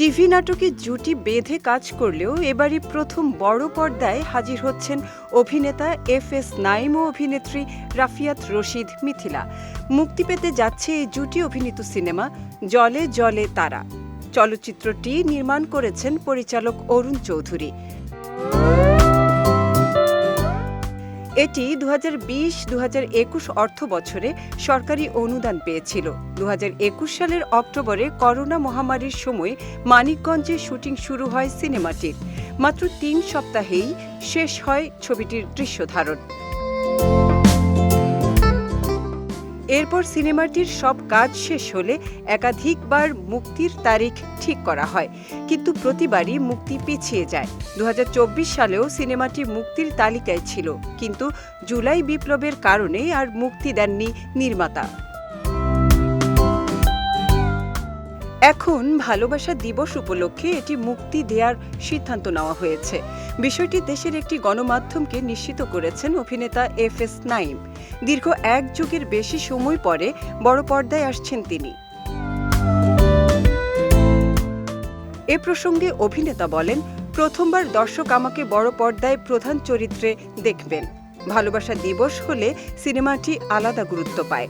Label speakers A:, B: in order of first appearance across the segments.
A: TV নাটকে জুটি বেঁধে কাজ করলেও এবারই প্রথম বড় পর্দায় হাজির হচ্ছেন অভিনেতা এফ এস নাইম ও অভিনেত্রী রাফিয়াত রশিদ মিথিলা। মুক্তি পেতে যাচ্ছে এই জুটি অভিনীত সিনেমা, জলে জলে তারা। চলচ্চিত্রটি নির্মাণ করেছেন পরিচালক অরুণ চৌধুরী। এটি দু হাজার বিশ দু হাজার একুশ অর্থ বছরে সরকারি অনুদান পেয়েছিল। দু হাজার একুশ সালের অক্টোবরে করোনা মহামারীর সময় মানিকগঞ্জে শুটিং শুরু হয় সিনেমাটির। মাত্র তিন সপ্তাহেই শেষ হয় ছবিটির দৃশ্যধারণ। এরপর সিনেমাটির সব কাজ শেষ হলে একাধিকবার মুক্তির তারিখ ঠিক করা হয়। কিন্তু প্রতিবারই মুক্তি পিছিয়ে যায়। দু হাজার চব্বিশ সালেও সিনেমাটি মুক্তির তালিকায় ছিল। কিন্তু জুলাই বিপ্লবের কারণে আর মুক্তি দেননি নির্মাতা। এখন ভালোবাসা দিবস উপলক্ষে এটি মুক্তি দেওয়ার সিদ্ধান্ত নেওয়া হয়েছে। বিষয়টি দেশের একটি গণমাধ্যমকে নিশ্চিত করেছেন অভিনেতা এফ এস নাইম। দীর্ঘ এক যুগের বেশি সময় পরে বড় পর্দায় আসছেন তিনি। এ প্রসঙ্গে অভিনেতা বলেন, প্রথমবার দর্শক আমাকে বড় পর্দায় প্রধান চরিত্রে দেখবেন। ভালোবাসা দিবস হলে সিনেমাটি আলাদা গুরুত্ব পায়।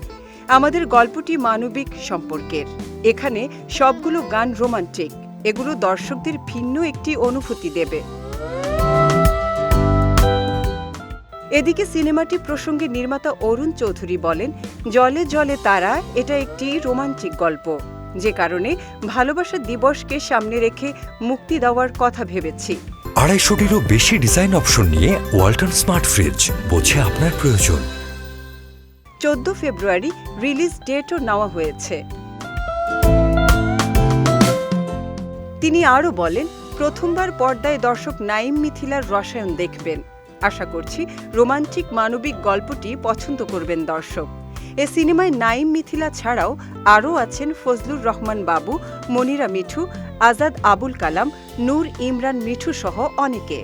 A: আমাদের গল্পটি মানবিক সম্পর্কের। এখানে সবগুলো গান রোমান্টিক। এগুলো দর্শকদের ভিন্ন একটি অনুভূতি দেবে। এদিকে সিনেমাটি প্রসঙ্গে নির্মাতা অরুণ চৌধুরী বলেন, জলে জলে তারা, এটা একটি রোমান্টিক গল্প। যে কারণে ভালোবাসা দিবসকে সামনে রেখে মুক্তি দেওয়ার কথা ভেবেছি।
B: আড়াইশোটিরও বেশি ডিজাইন অপশন নিয়ে ওয়ালটন স্মার্ট ফ্রিজ, বোঝে আপনার প্রয়োজন।
A: চোদ্দ ফেব্রুয়ারি রিলিজ ডেটও নেওয়া হয়েছে। তিনি আরও বলেন, প্রথমবার পর্দায় দর্শক নাইম মিথিলার রসায়ন দেখবেন। আশা করছি রোমান্টিক মানবিক গল্পটি পছন্দ করবেন দর্শক। এ সিনেমায় নাইম মিথিলা ছাড়াও আরও আছেন ফজলুর রহমান বাবু, মনিরা মিঠু, আজাদ আবুল কালাম, নূর ইমরান মিঠু সহ অনেকে।